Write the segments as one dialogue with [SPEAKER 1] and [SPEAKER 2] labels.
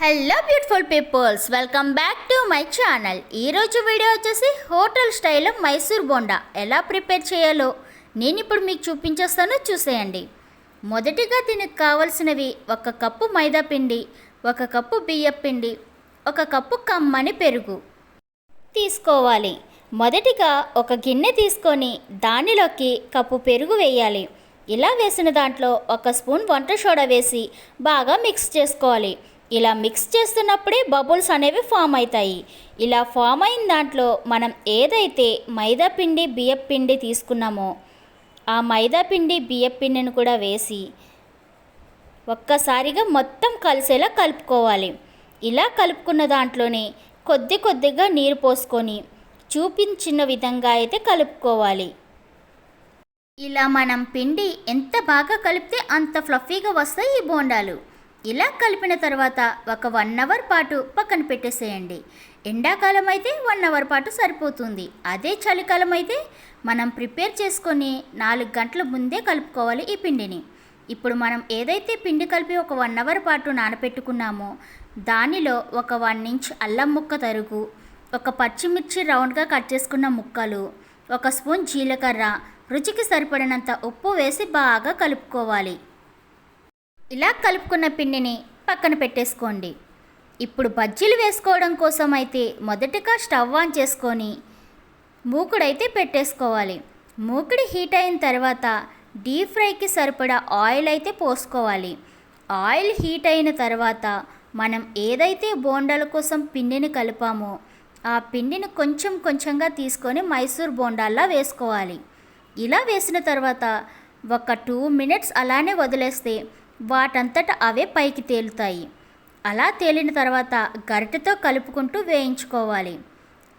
[SPEAKER 1] Hello beautiful peoples welcome back to my channel ఈరోజు video వచ్చేసి hotel స్టైల్లో మైసూర్ బోండా. ఎలా ప్రిపేర్ చేయాలో నేను ఇప్పుడు మీకు చూపించేస్తాను చూసేయండి. మొదటిగా దీనికి కావలసినవి ఒక కప్పు మైదా పిండి ఒక కప్పు బియ్యం పిండి ఒక కప్పు కమ్మని పెరుగు తీసుకోవాలి. మొదటిగా ఒక గిన్నె తీసుకొని దానిలోకి కప్పు పెరుగు వేయాలి. ఇలా వేసిన దాంట్లో ఒక స్పూన్ వంట సోడా వేసి బాగా మిక్స్ చేసుకోవాలి. ఇలా మిక్స్ చేస్తున్నప్పుడే బబుల్స్ అనేవి ఫామ్ అవుతాయి. ఇలా ఫామ్ అయిన దాంట్లో మనం ఏదైతే మైదా పిండి బియ్యం పిండి తీసుకున్నామో ఆ మైదా పిండి బియ్యం పిండిని కూడా వేసి ఒక్కసారిగా మొత్తం కలిసేలా కలుపుకోవాలి. ఇలా కలుపుకున్న దాంట్లోనే కొద్ది కొద్దిగా నీరు పోసుకొని చూపించిన విధంగా అయితే కలుపుకోవాలి. ఇలా మనం పిండి ఎంత బాగా కలిపితే అంత ఫ్లఫీగా వస్తాయి ఈ బోండాలు. ఇలా కలిపిన తర్వాత ఒక వన్ అవర్ పాటు పక్కన పెట్టేసేయండి. ఎండాకాలం అయితే వన్ అవర్ పాటు సరిపోతుంది. అదే చలికాలం అయితే మనం ప్రిపేర్ చేసుకొని నాలుగు గంటల ముందే కలుపుకోవాలి ఈ పిండిని. ఇప్పుడు మనం ఏదైతే పిండి కలిపి ఒక వన్ అవర్ పాటు నానబెట్టుకున్నామో దానిలో ఒక వన్ ఇంచ్ అల్లం ముక్క తరుగు ఒక పచ్చిమిర్చి రౌండ్గా కట్ చేసుకున్న ముక్కలు ఒక స్పూన్ జీలకర్ర రుచికి సరిపడినంత ఉప్పు వేసి బాగా కలుపుకోవాలి. ఇలా కలుపుకున్న పిండిని పక్కన పెట్టేసుకోండి. ఇప్పుడు బజ్జీలు వేసుకోవడం కోసం అయితే మొదటగా స్టవ్ ఆన్ చేసుకొని మూకుడైతే పెట్టేసుకోవాలి. మూకుడి హీట్ అయిన తర్వాత డీప్ ఫ్రైకి సరిపడా ఆయిల్ అయితే పోసుకోవాలి. ఆయిల్ హీట్ అయిన తర్వాత మనం ఏదైతే బోండాల కోసం పిండిని కలిపామో ఆ పిండిని కొంచెం కొంచెంగా తీసుకొని మైసూర్ బోండాల్లా వేసుకోవాలి. ఇలా వేసిన తర్వాత ఒక టూ మినిట్స్ అలానే వదిలేస్తే వాటంతట అవే పైకి తేలుతాయి. అలా తేలిన తర్వాత గరిటెతో కలుపుకుంటూ వేయించుకోవాలి.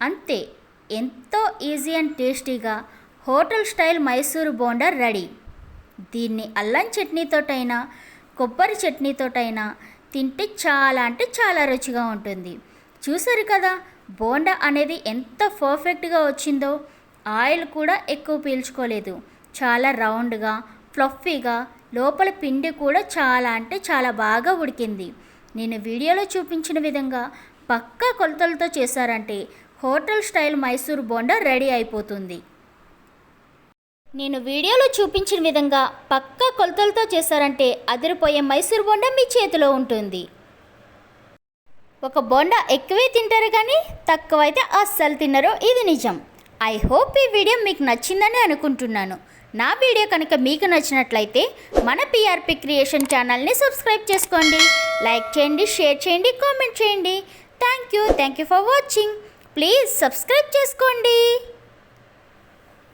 [SPEAKER 1] అంతే ఎంతో ఈజీ అండ్ టేస్టీగా hotel style Mysore bonda ready. దీన్ని అల్లం చట్నీతోటైనా కొబ్బరి చట్నీతోటైనా తింటే చాలా అంటే చాలా రుచిగా ఉంటుంది. చూసారు కదా బోండా అనేది ఎంత పర్ఫెక్ట్గా వచ్చిందో. ఆయిల్ కూడా ఎక్కువ పీల్చుకోలేదు. చాలా రౌండ్గా ఫ్లఫీగా లోపల పిండి కూడా చాలా అంటే చాలా బాగా ఉడికింది. నేను వీడియోలో చూపించిన విధంగా పక్కా కొలతలతో చేశారంటే hotel style Mysore bonda ready అయిపోతుంది. నేను వీడియోలో చూపించిన విధంగా పక్కా కొలతలతో చేశారంటే అదిరిపోయే మైసూర్ బోండా మీ చేతిలో ఉంటుంది. ఒక బోండా ఎక్కువే తింటారు కానీ తక్కువైతే అస్సలు తినరు. ఇది నిజం. ఐ హోప్ ఈ వీడియో మీకు నచ్చిందని అనుకుంటున్నాను. నా వీడియో కనుక మీకు నచ్చినట్లయితే మన పిఆర్పి క్రియేషన్ ఛానల్ని సబ్స్క్రైబ్ చేసుకోండి. లైక్ చేయండి షేర్ చేయండి కామెంట్ చేయండి. Thank you thank you for watching please subscribe చేసుకోండి.